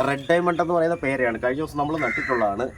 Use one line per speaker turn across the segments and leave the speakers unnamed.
Red diamond എന്ന് പറയുന്ന പേരയാണ്. കഴിഞ്ഞ ദിവസം നമ്മൾ നട്ടിട്ടുള്ളതാണ്.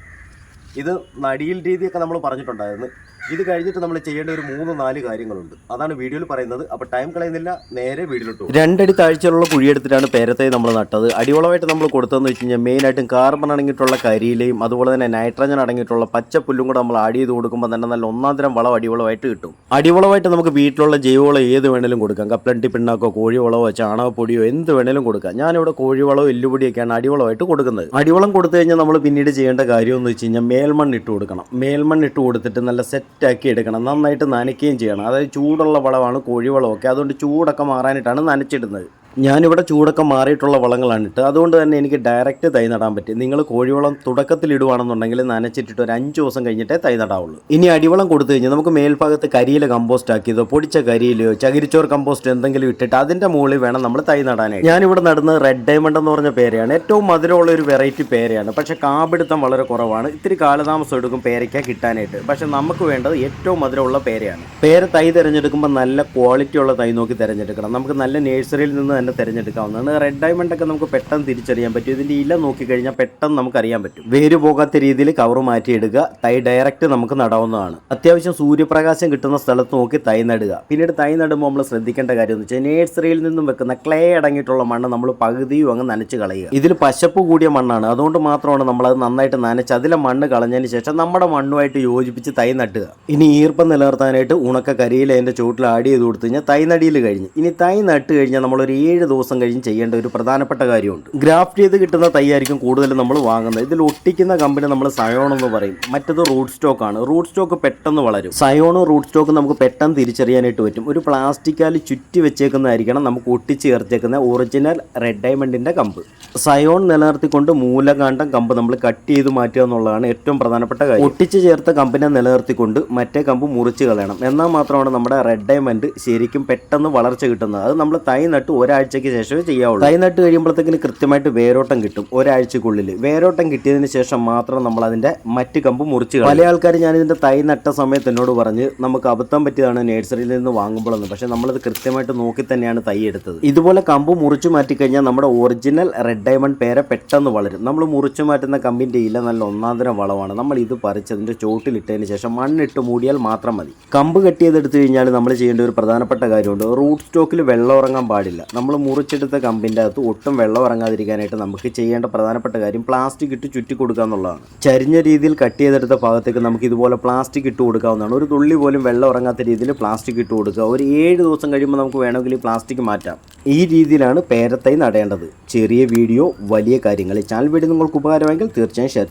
ഇത് നടിയിൽ രീതിയൊക്കെ നമ്മൾ പറഞ്ഞിട്ടുണ്ടായിരുന്നു. ഇത് കഴിഞ്ഞിട്ട് നമ്മൾ ചെയ്യേണ്ട ഒരു മൂന്ന് നാല് കാര്യങ്ങളുണ്ട്. അതാണ് വീഡിയോയിൽ പറയുന്നത്. അപ്പോൾ ടൈം കളയുന്നില്ല നേരെ വീഡിയോയിലിട്ടു രണ്ടടി താഴ്ചയിലുള്ള കുഴിയെടുത്തിട്ടാണ് പേരത്തെ നമ്മൾ നട്ടത്. അടിവളമായിട്ട് നമ്മൾ കൊടുത്തതെന്ന് വെച്ച് കഴിഞ്ഞാൽ മെയിനായിട്ടും കാർബൺ അടങ്ങിയിട്ടുള്ള കരിയിലയും അതുപോലെ തന്നെ നൈട്രജൻ അടങ്ങിയിട്ടുള്ള പച്ചപ്പുല്ലും കൂടെ നമ്മൾ ആഡ് ചെയ്ത് കൊടുക്കുമ്പോൾ തന്നെ നല്ല ഒന്നാം തരം വളം അടിവളമായിട്ട് കിട്ടും. അടിവളമായിട്ട് നമുക്ക് വീട്ടിലുള്ള ജൈവവളം ഏത് വേണേലും കൊടുക്കാം. കപ്പലണ്ടി പിണ്ണാക്കോ കോഴിവളമോ ചാണകപ്പൊടിയോ എന്ത് വേണേലും കൊടുക്കാം. ഞാനിവിടെ കോഴിവളോ എല്ലുപൊടിയൊക്കെയാണ് അടിവളമായിട്ട് കൊടുക്കുന്നത്. അടിവളം കൊടുത്തു കഴിഞ്ഞാൽ നമ്മൾ പിന്നീട് ചെയ്യേണ്ട കാര്യം എന്ന് വെച്ച് കഴിഞ്ഞാൽ മേൽമണ്ണ് ഇട്ട് കൊടുക്കണം. മേൽമണ്ണ് ഇട്ട് കൊടുത്തിട്ട് നല്ല സെറ്റാക്കി എടുക്കണം. നന്നായിട്ട് നനയ്ക്കുകയും ചെയ്യണം. അതായത് ചൂടുള്ള വളമാണ് കോഴിവളമൊക്കെ. അതുകൊണ്ട് ചൂടൊക്കെ മാറാനായിട്ടാണ് നനച്ചിടുന്നത്. ഞാനിവിടെ ചൂടൊക്കെ മാറിയിട്ടുള്ള വളങ്ങളാണ് ഇട്ട് അതുകൊണ്ട് തന്നെ എനിക്ക് ഡയറക്റ്റ് തൈ നടാൻ പറ്റും. നിങ്ങൾ കോഴിവളം തുടക്കത്തിൽ ഇടുവാണെന്നുണ്ടെങ്കിൽ നനച്ചിട്ടിട്ട് ഒരു അഞ്ച് ദിവസം കഴിഞ്ഞിട്ടേ തൈ നടാവുള്ളൂ. ഇനി അടിവളം കൊടുത്തു കഴിഞ്ഞാൽ നമുക്ക് മേൽഭാഗത്ത് കരിയില കമ്പോസ്റ്റ് ആക്കിയതോ പൊടിച്ച കരിയിലോ ചകിരിച്ചോർ കമ്പോസ്റ്റ് എന്തെങ്കിലും ഇട്ടിട്ട് അതിന്റെ മുകളിൽ വേണം നമ്മൾ തൈ നടാനായിട്ട്. ഞാനിവിടെ നടുന്നത് റെഡ് ഡയമണ്ട് എന്ന് പറഞ്ഞ പേരയാണ്. ഏറ്റവും മധുരമുള്ള ഒരു വെറൈറ്റി പേരയാണ്. പക്ഷേ കാപിടുത്തം വളരെ കുറവാണ്. ഇത്തിരി കാലതാമസം എടുക്കും പേരയ്ക്ക കിട്ടാനായിട്ട്. പക്ഷേ നമുക്ക് വേണ്ടത് ഏറ്റവും മധുരമുള്ള പേരയാണ്. പേര തൈ തിരഞ്ഞെടുക്കുമ്പോൾ നല്ല ക്വാളിറ്റി ഉള്ള തൈ നോക്കി തിരഞ്ഞെടുക്കണം. നമുക്ക് നല്ല നേഴ്സറിയിൽ നിന്ന് തന്നെ തിരഞ്ഞെടുക്കാവുന്നതാണ്. റെഡ് ഡയമണ്ട് ഒക്കെ നമുക്ക് പെട്ടെന്ന് തിരിച്ചറിയാൻ പറ്റും. ഇതിന്റെ ഇല നോക്കിക്കഴിഞ്ഞാൽ പെട്ടെന്ന് നമുക്ക് അറിയാൻ പറ്റും. വേര് പോകാത്ത രീതിയിൽ കവർ മാറ്റിയെടുക്കുക തൈ ഡയറക്റ്റ് നമുക്ക് നടാവുന്നതാണ്. അത്യാവശ്യം സൂര്യപ്രകാശം കിട്ടുന്ന സ്ഥലത്ത് നോക്കി തൈ നടുക. പിന്നീട് തൈ നടുമ്പോൾ നമ്മൾ ശ്രദ്ധിക്കേണ്ട കാര്യം എന്ന് വെച്ചാൽ നേഴ്സറിയിൽ നിന്നും വെക്കുന്ന ക്ലേ അടങ്ങിയിട്ടുള്ള മണ്ണ് നമ്മൾ പകുതിയും അങ്ങ് നനച്ച് കളയുക. ഇതിൽ പശപ്പ് കൂടിയ മണ്ണാണ്. അതുകൊണ്ട് മാത്രമാണ് നമ്മളത് നന്നായിട്ട് നനച്ച് അതിലെ മണ്ണ് കളഞ്ഞതിന് ശേഷം നമ്മുടെ മണ്ണുമായിട്ട് യോജിപ്പിച്ച് തൈ നട്ടുക. ഇനി ഈർപ്പം നിലനിർത്താനായിട്ട് ഉണക്ക കരിയിൽ അതിന്റെ ചുവട്ടിൽ ആഡ് ചെയ്ത് കൊടുത്തു കഴിഞ്ഞാൽ തൈ നടിയിൽ കഴിഞ്ഞ്. ഇനി തൈ നട്ട് കഴിഞ്ഞാൽ നമ്മളൊരു ഏഴ് ദിവസം കഴിഞ്ഞ് ചെയ്യേണ്ട ഒരു പ്രധാനപ്പെട്ട കാര്യമുണ്ട്. ഗ്രാഫ്റ്റ് ചെയ്ത് കിട്ടുന്ന തൈ ആയിരിക്കും കൂടുതലും നമ്മൾ വാങ്ങുന്നത്. ഇതിൽ ഒട്ടിക്കുന്ന കമ്പനി നമ്മൾ സയോൺ എന്ന് പറയും. മറ്റത് റൂട്ട് സ്റ്റോക്ക് ആണ്. റൂട്ട് സ്റ്റോക്ക് പെട്ടെന്ന് വളരും. സയോണും റൂട്ട് സ്റ്റോക്കും നമുക്ക് പെട്ടെന്ന് തിരിച്ചറിയാനായിട്ട് പറ്റും. ഒരു പ്ലാസ്റ്റിക്കാൽ ചുറ്റി വെച്ചേക്കുന്നതായിരിക്കണം നമുക്ക് ഒട്ടിച്ച് ചേർത്തേക്കുന്ന ഒറിജിനൽ റെഡ് ഡയമണ്ടിന്റെ കമ്പ്. സയോൺ നിലനിർത്തിക്കൊണ്ട് മൂലകാന്ഡം കമ്പ് നമ്മൾ കട്ട് ചെയ്ത് മാറ്റുക എന്നുള്ളതാണ് ഏറ്റവും പ്രധാനപ്പെട്ട കാര്യം. ഒട്ടിച്ച് ചേർത്ത കമ്പിനെ നിലനിർത്തിക്കൊണ്ട് മറ്റേ കമ്പ് മുറിച്ച് കളയണം. എന്നാൽ മാത്രമാണ് നമ്മുടെ റെഡ് ഡയമണ്ട് ശരിക്കും പെട്ടെന്ന് വളർച്ച കിട്ടുന്നത്. അത് നമ്മൾ തൈ നട്ട് ഒരാഴ്ചയ്ക്ക് ശേഷമേ ചെയ്യാവുള്ളൂ. തൈ നട്ട് കഴിയുമ്പോഴത്തേക്കിന് കൃത്യമായിട്ട് വേരോട്ടം കിട്ടും ഒരാഴ്ചക്കുള്ളിൽ വേരോട്ടം കിട്ടിയതിന് ശേഷം മാത്രം നമ്മൾ അതിന്റെ മറ്റു കമ്പ് മുറിച്ച്. പല ആൾക്കാർ ഞാൻ ഇതിന്റെ തൈ നട്ട സമയത്ത് എന്നോട് പറഞ്ഞ് നമുക്ക് അബദ്ധം പറ്റിയതാണ് നഴ്സറിയിൽ നിന്ന് വാങ്ങുമ്പോഴെന്ന് പക്ഷേ നമ്മളത് കൃത്യമായിട്ട് നോക്കി തന്നെയാണ് തൈ എടുത്തത്. ഇതുപോലെ കമ്പ് മുറിച്ചു മാറ്റി കഴിഞ്ഞാൽ നമ്മുടെ ഒറിജിനൽ റെഡ് ഡയമണ്ട് പേരെ പെട്ടെന്ന് വളരും. നമ്മൾ മുറിച്ചു മാറ്റുന്ന കമ്പിന്റെ ഇല നല്ല ഒന്നാന്തരം വളമാണ്. നമ്മൾ ഇത് പറിച്ചതിന്റെ ചോട്ടിലിട്ടതിന് ശേഷം മണ്ണിട്ട് മൂടിയാൽ മാത്രം മതി. കമ്പ് കെട്ടിയതെടുത്തു കഴിഞ്ഞാൽ നമ്മൾ ചെയ്യേണ്ട ഒരു പ്രധാനപ്പെട്ട കാര്യമുണ്ട്. റൂട്ട് സ്റ്റോക്കിൽ വെള്ളം ഉറങ്ങാൻ പാടില്ല. നമ്മൾ മുറിച്ചെടുത്ത കമ്പിന്റെ അകത്ത് ഒട്ടും വെള്ളം ഇറങ്ങാതിരിക്കാനായിട്ട് നമുക്ക് ചെയ്യേണ്ട പ്രധാനപ്പെട്ട കാര്യം പ്ലാസ്റ്റിക് ഇട്ട് ചുറ്റി കൊടുക്കുക എന്നുള്ളതാണ്. ചരിഞ്ഞ രീതിയിൽ കട്ട് ചെയ്തെടുത്ത ഭാഗത്തേക്ക് നമുക്ക് ഇതുപോലെ പ്ലാസ്റ്റിക് ഇട്ട് കൊടുക്കാവുന്നതാണ്. ഒരു തുള്ളി പോലും വെള്ളം ഇറങ്ങാത്ത രീതിയിൽ പ്ലാസ്റ്റിക് ഇട്ട് കൊടുക്കുക. ഒരു ഏഴ് ദിവസം കഴിയുമ്പോൾ നമുക്ക് വേണമെങ്കിൽ പ്ലാസ്റ്റിക് മാറ്റാം. ഈ രീതിയിലാണ് പേരത്തൈ നടേണ്ടത്. ചെറിയ വീഡിയോ വലിയ കാര്യങ്ങൾ. ചാനൽ വീഡിയോ നിങ്ങൾക്ക് ഉപകാരമെങ്കിൽ തീർച്ചയായും ഷെയർ